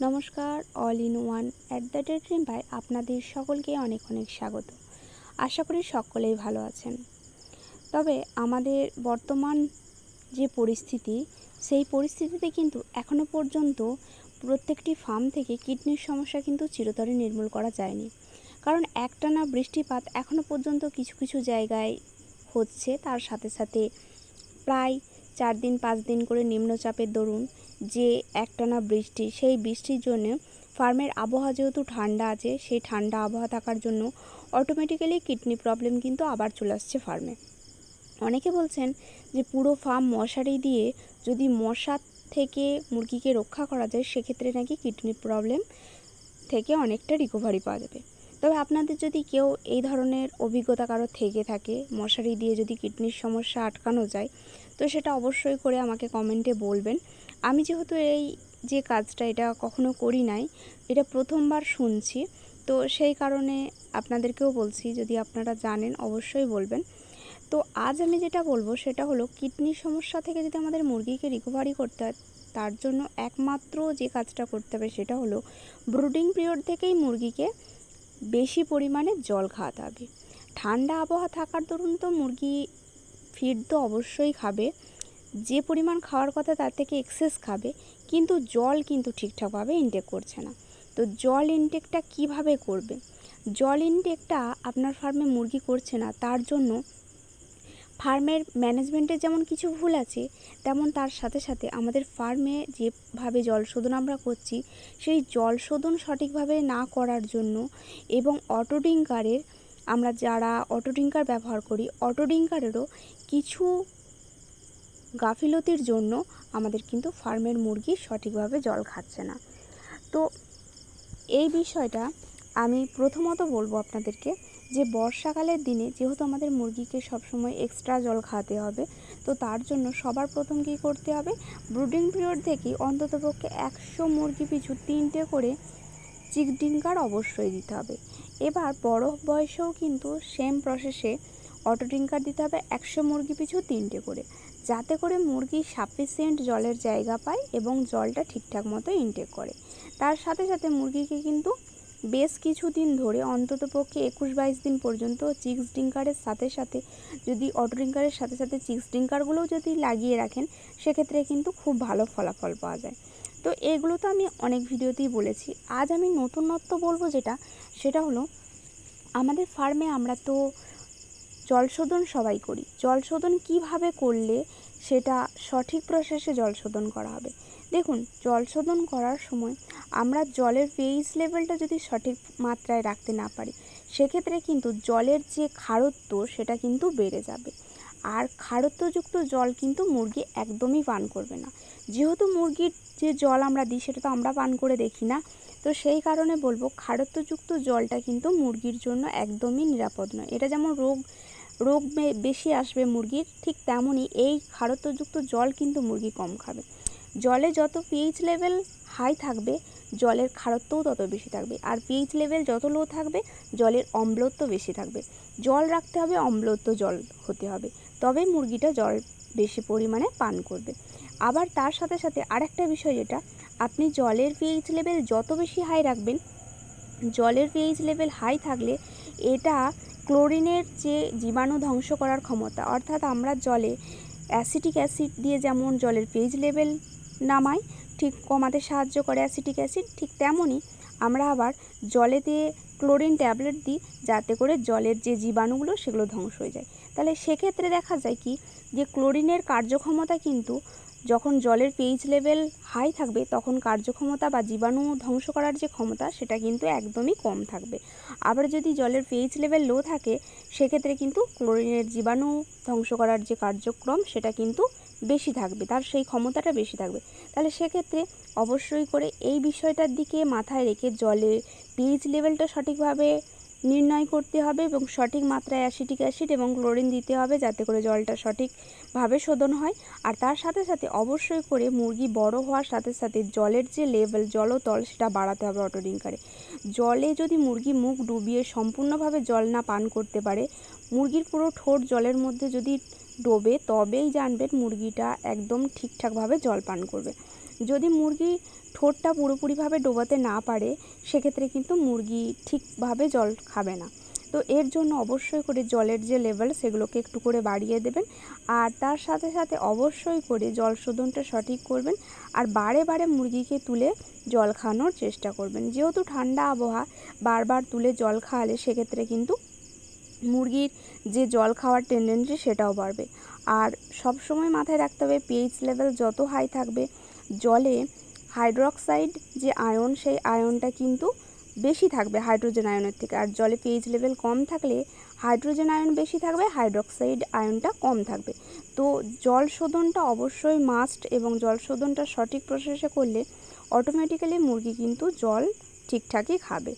নমস্কার, all in one at the date dream by আপনাদের সকলকে অনেক অনেক স্বাগত। আশা করি সকলেই ভালো আছেন। তবে আমাদের বর্তমান যে পরিস্থিতি, সেই পরিস্থিতিতে কিন্তু এখনও পর্যন্ত প্রত্যেকটি ফার্ম থেকে কিডনির সমস্যা কিন্তু চিরতরে নির্মূল করা যায়নি। কারণ একটানা বৃষ্টিপাত এখনও পর্যন্ত কিছু কিছু জায়গায় হচ্ছে। তার সাথে সাথে প্রায় চার দিন, পাঁচ দিন করে নিম্নচাপের দরুন যে একটানা বৃষ্টি, সেই বৃষ্টির জন্য ফার্মের আবহাওয়া যেহেতু ঠান্ডা আছে, সেই ঠান্ডা আবহাওয়া থাকার জন্য অটোমেটিক্যালি কিডনি প্রবলেম কিন্তু আবার চলে আসছে ফার্মে অনেকে বলছেন যে পুরো ফার্ম মশারি দিয়ে যদি মশার থেকে মুরগিকে রক্ষা করা যায়, সেক্ষেত্রে নাকি কিডনি প্রবলেম থেকে অনেকটা রিকভারি পাওয়া যাবে। তবে আপনাদের যদি কেউ এই ধরনের অভিজ্ঞতা কারও থেকে থাকে, মশারি দিয়ে যদি কিডনির সমস্যা আটকানো যায়, তো সেটা অবশ্যই করে আমাকে কমেন্টে বলবেন। আমি যেহেতু এই যে কাজটা এটা কখনো করি নাই, এটা প্রথমবার শুনছি। তো সেই কারণে আপনাদেরকেও বলছি, যদি আপনারা জানেন অবশ্যই বলবেন। তো আজ আমি যেটা বলব সেটা হলো কিডনির সমস্যা থেকে যদি আমাদের মুরগিকে রিকভারি করতে হয়, তার জন্য একমাত্র যে কাজটা করতে হবে সেটা হলো ব্রুডিং পিরিয়ড থেকেই মুরগিকে বেশি পরিমাণে জল খাওয়াতে হবে। ঠান্ডা আবহাওয়া থাকার দরুন তো মুরগি ফিড তো অবশ্যই খাবে। যে পরিমাণ খাওয়ার কথা তার থেকে এক্সেস খাবে, কিন্তু জল কিন্তু ঠিকঠাকভাবে ইনটেক করছে না। তো জল ইনটেকটা কীভাবে করবে? জল ইনটেকটা আপনার ফার্মে মুরগি করছে না, তার জন্য ফার্মের ম্যানেজমেন্টের যেমন কিছু ভুল আছে, তেমন তার সাথে সাথে আমাদের ফার্মে যেভাবে জল শোধন আমরা করছি, সেই জল শোধন সঠিকভাবে না করার জন্য এবং অটো ডিঙ্কারের আমরা যারা অটো ডিঙ্কার ব্যবহার করি অটো ডিঙ্কারেরও কিছু গাফিলতির জন্য আমাদের কিন্তু ফার্মের মুরগি সঠিকভাবে জল খাচ্ছে না। তো এই বিষয়টা আমি প্রথমত বলব আপনাদেরকে যে বর্ষাকালের দিনে যেহেতু আমাদের মুরগিকে সবসময় এক্সট্রা জল খাওয়াতে হবে, তো তার জন্য সবার প্রথম কী করতে হবে? ব্রুডিং পিরিয়ড থেকেই অন্ততপক্ষে একশো মুরগি পিছু তিনটে করে চিক ডিঙ্কার অবশ্যই দিতে হবে। এবার বড় বয়সেও কিন্তু সেম প্রসেসে অটো ডিঙ্কার দিতে হবে একশো মুরগি পিছু তিনটে করে। যাতে করে মুরগি সাফিসিয়েন্ট জলের জায়গা পায় এবং জলটা ঠিকঠাক মতো ইনটেক করে। তার সাথে সাথে মুরগিকে কিন্তু বেশ কিছুদিন ধরে অন্তত পক্ষে একুশ বাইশ দিন পর্যন্ত চিক্স ড্রিঙ্কারের সাথে সাথে, যদি অটো ড্রিঙ্কারের সাথে সাথে চিক্স ড্রিঙ্কারগুলোও যদি লাগিয়ে রাখেন, সেক্ষেত্রে কিন্তু খুব ভালো ফলাফল পাওয়া যায়। তো এগুলো তো আমি অনেক ভিডিওতেই বলেছি। আজ আমি নতুনত্ব বলব যেটা, সেটা হলো, আমাদের ফার্মে আমরা তো জল শোধন সবাই করি। জল শোধন কীভাবে করলে সেটা সঠিক প্রসেসে জল শোধন করা হবে? দেখুন জল শোধন করার সময় আমরা জলের পেইস লেভেলটা যদি সঠিক মাত্রায় রাখতে না পারি, সেক্ষেত্রে কিন্তু জলের যে খারত্ব সেটা কিন্তু বেড়ে যাবে। আর খারত্বযুক্ত জল কিন্তু মুরগি একদমই পান করবে না। যেহেতু মুরগির যে জল আমরা দিই, সেটা তো আমরা পান করে দেখি না, তো সেই কারণে বলব খারত্বযুক্ত জলটা কিন্তু মুরগির জন্য একদমই নিরাপদ নয়। এটা যেমন রোগ রোগ বেশি আসবে মুরগির, ঠিক তেমনই এই খারত্বযুক্ত জল কিন্তু মুরগি কম খাবে। জলে যত পিএইচ লেভেল হাই থাকবে, জলের খারত্বও তত বেশি থাকবে। আর পিএইচ লেভেল যত লো থাকবে, জলের অম্লত্ব বেশি থাকবে। জল রাখতে হবে, অম্লত্ব জল হতে হবে। তবে মুরগিটা জল বেশি পরিমাণে পান করবে। আবার তার সাথে সাথে আরেকটা বিষয় যেটা, আপনি জলের পিএইচ লেভেল যত বেশি হাই রাখবেন, জলের পিএইচ লেভেল হাই থাকলে এটা ক্লোরিনের যে জীবাণু ধ্বংস করার ক্ষমতা, অর্থাৎ আমরা জলে অ্যাসিটিক অ্যাসিড দিয়ে যেমন জলের পেজ লেভেল নামাই, ঠিক কমাতে সাহায্য করে অ্যাসিটিক অ্যাসিড, ঠিক তেমনই আমরা আবার জলে দিয়ে ক্লোরিন ট্যাবলেট দিই যাতে করে জলের যে জীবাণুগুলো সেগুলো ধ্বংস হয়ে যায়। তাহলে সেক্ষেত্রে দেখা যায় কি, যে ক্লোরিনের কার্যক্ষমতা কিন্তু যখন জলের পিএইচ লেভেল হাই থাকবে, তখন কার্যক্ষমতা বা জীবাণু ধ্বংস করার যে ক্ষমতা, সেটা কিন্তু একদমই কম থাকবে। আবার যদি জলের পিএইচ লেভেল লো থাকে, সেক্ষেত্রে কিন্তু ক্লোরিনের জীবাণু ধ্বংস করার যে কার্যক্রম, সেটা কিন্তু বেশি থাকবে, তার সেই ক্ষমতাটা বেশি থাকবে। তাহলে সেক্ষেত্রে অবশ্যই করে এই বিষয়টার দিকে মাথায় রেখে জলে পিএইচ লেভেলটা সঠিকভাবে নির্ণয় করতে হবে এবং সঠিক মাত্রায় অ্যাসিটিক অ্যাসিড এবং ক্লোরিন দিতে হবে যাতে করে জলটা সঠিকভাবে শোধন হয়। আর তার সাথে সাথে অবশ্যই করে মুরগি বড় হওয়ার সাথে সাথে জলের যে লেভেল জলতল, সেটা বাড়াতে হবে অটো ডিঙ্কারে জলে যদি মুরগি মুখ ডুবিয়ে সম্পূর্ণভাবে জল না পান করতে পারে, মুরগির পুরো ঠোঁট জলের মধ্যে যদি ডোবে তবেই জানবেন মুরগিটা একদম ঠিকঠাকভাবে জল পান করবে। যদি মুরগি ঠোঁটটা পুরোপুরিভাবে ডোবাতে না পারে, সেক্ষেত্রে কিন্তু মুরগি ঠিকভাবে জল খাবে না। তো এর জন্য অবশ্যই করে জলের যে লেভেল সেগুলোকে একটু করে বাড়িয়ে দেবেন। আর তার সাথে সাথে অবশ্যই করে জল শোধনটা সঠিক করবেন। আর বারে বারে মুরগিকে তুলে জল খাওয়ানোর চেষ্টা করবেন। যেহেতু ঠান্ডা আবহাওয়া, বারবার তুলে জল খাওয়ালে সেক্ষেত্রে কিন্তু মুরগির যে জল খাওয়ার টেন্ডেন্সি সেটাও বাড়বে। আর সব সময় মাথায় রাখতে হবে পিএইচ লেভেল যত হাই থাকবে, জলে হাইড্রক্সাইড যে আয়ন সেই আয়নটা কিন্তু বেশি থাকবে হাইড্রোজেন আয়নের থেকে। আর জলে পিএইচ লেভেল কম থাকলে হাইড্রোজেন আয়ন বেশি থাকবে হাইড্রক্সাইড আয়নটা কম থাকবে। তো জল শোধনটা অবশ্যই মাস্ট এবং জল শোধনটা সঠিক প্রসেসে করলে অটোমেটিক্যালি মুরগি কিন্তু জল ঠিকঠাকই খাবে।